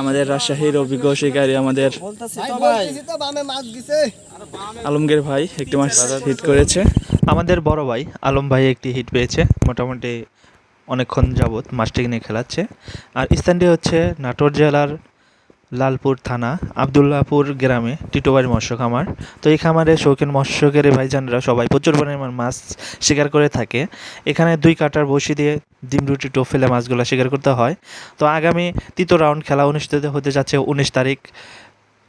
আমাদের রাজশাহীর অভিজ্ঞ শিকারী আমাদের আলমগীর ভাই একটি মাছ হিট করেছে। আমাদের বড় ভাই আলম ভাই একটি হিট পেয়েছে, মোটামুটি অনেকক্ষণ যাবৎ মাছটিকে নিয়ে খেলাচ্ছে। আর স্থানটি হচ্ছে নাটোর জেলার লালপুর থানা আবদুল্লাপুর গ্রামে, টিটোবাড়ি মৎস্য খামার। তো এই খামারে শৌখিন মৎস্যকের ভাইজানরা সবাই প্রচুর পরিমাণ মাছ শিকার করে থাকে। এখানে দুই কাটার বসি দিয়ে ডিম রুটি ফেলে মাছগুলো শিকার করতে হয়। তো আগামী তৃতীয় রাউন্ড খেলা অনুষ্ঠিত হতে যাচ্ছে উনিশ তারিখ।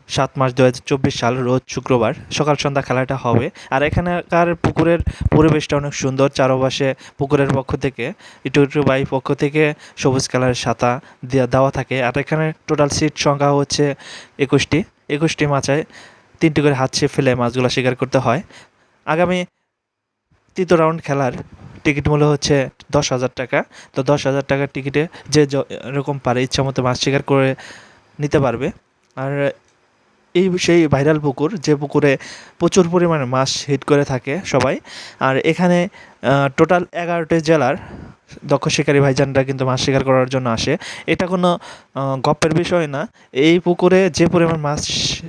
সাত মার্চ দু হাজার চব্বিশ সাল, রোজ শুক্রবার সকাল সন্ধ্যা খেলাটা হবে। আর এখানকার পুকুরের পরিবেশটা অনেক সুন্দর। চারপাশে পুকুরের পক্ষ থেকে, ইটু ইটু বাই পক্ষ থেকে সবুজ কালারের সাতা দেওয়া থাকে। আর এখানে টোটাল সিট সংখ্যা হচ্ছে একুশটি। একুশটি মাছায় তিনটি করে হাত ছিপ ফেলে মাছগুলো শিকার করতে হয়। আগামী তৃতীয় রাউন্ড খেলার টিকিট মূল্য হচ্ছে দশ হাজার টাকা। তো দশ হাজার টাকার টিকিটে যে এরকম পারে ইচ্ছা মতো মাছ শিকার করে নিতে পারবে। আর এই সেই ভাইরাল পুকুর, যে পুকুরে প্রচুর পরিমাণে মাছ হিট করে থাকে সবাই। আর এখানে টোটাল এগারোটি জেলার দক্ষ শিকারী ভাইজানরা কিন্তু মাছ শিকার করার জন্য আসে। এটা কোনো গপ্পের বিষয় না। এই পুকুরে যে পরিমাণ মাছ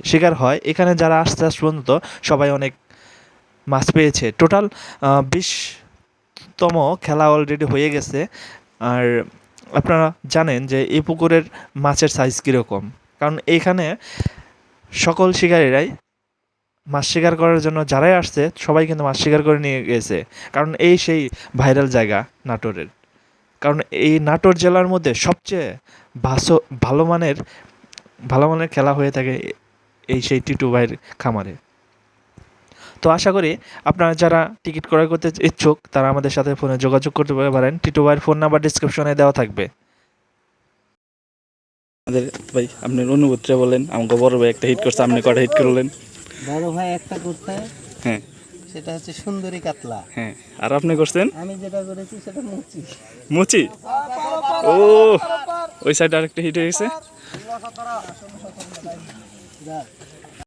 শিকার হয়, এখানে যারা আসতে আস পর্যন্ত সবাই অনেক মাছ পেয়েছে। টোটাল বিশতম খেলা অলরেডি হয়ে গেছে। আর আপনারা জানেন যে এই পুকুরের মাছের সাইজ কীরকম। কারণ এইখানে সকল শিকারীরাই মাছ শিকার করার জন্য যারাই আসছে, সবাই কিন্তু মাছ শিকার করে নিয়ে গেছে। কারণ এই সেই ভাইরাল জায়গা নাটোরের। কারণ এই নাটোর জেলার মধ্যে সবচেয়ে ভাসো, ভালো মানের ভালো মানের খেলা হয়ে থাকে এই সেই টিটু ভাইয়ের খামারে। তো আশা করি আপনারা যারা টিকিট ক্রয় করতে ইচ্ছুক, তারা আমাদের সাথে ফোনে যোগাযোগ করতে পারেন। টিটু ভাইয়ের ফোন নাম্বার ডিসক্রিপশনে দেওয়া থাকবে। আমাদের ভাই আপনার অনুভূতিটা বলেন আমাকে বড় ভাই একটা হিট করছে আপনি কটা হিট করলেন? বড় ভাই একটা করতে হ্যাঁ। সেটা হচ্ছে সুন্দরী কাতলা। হ্যাঁ আর আপনি করছেন? আমি যেটা করেছি সেটা মুচি। মুচি? ও ওই সাইডে আরেকটা হিট হয়ে গেছে।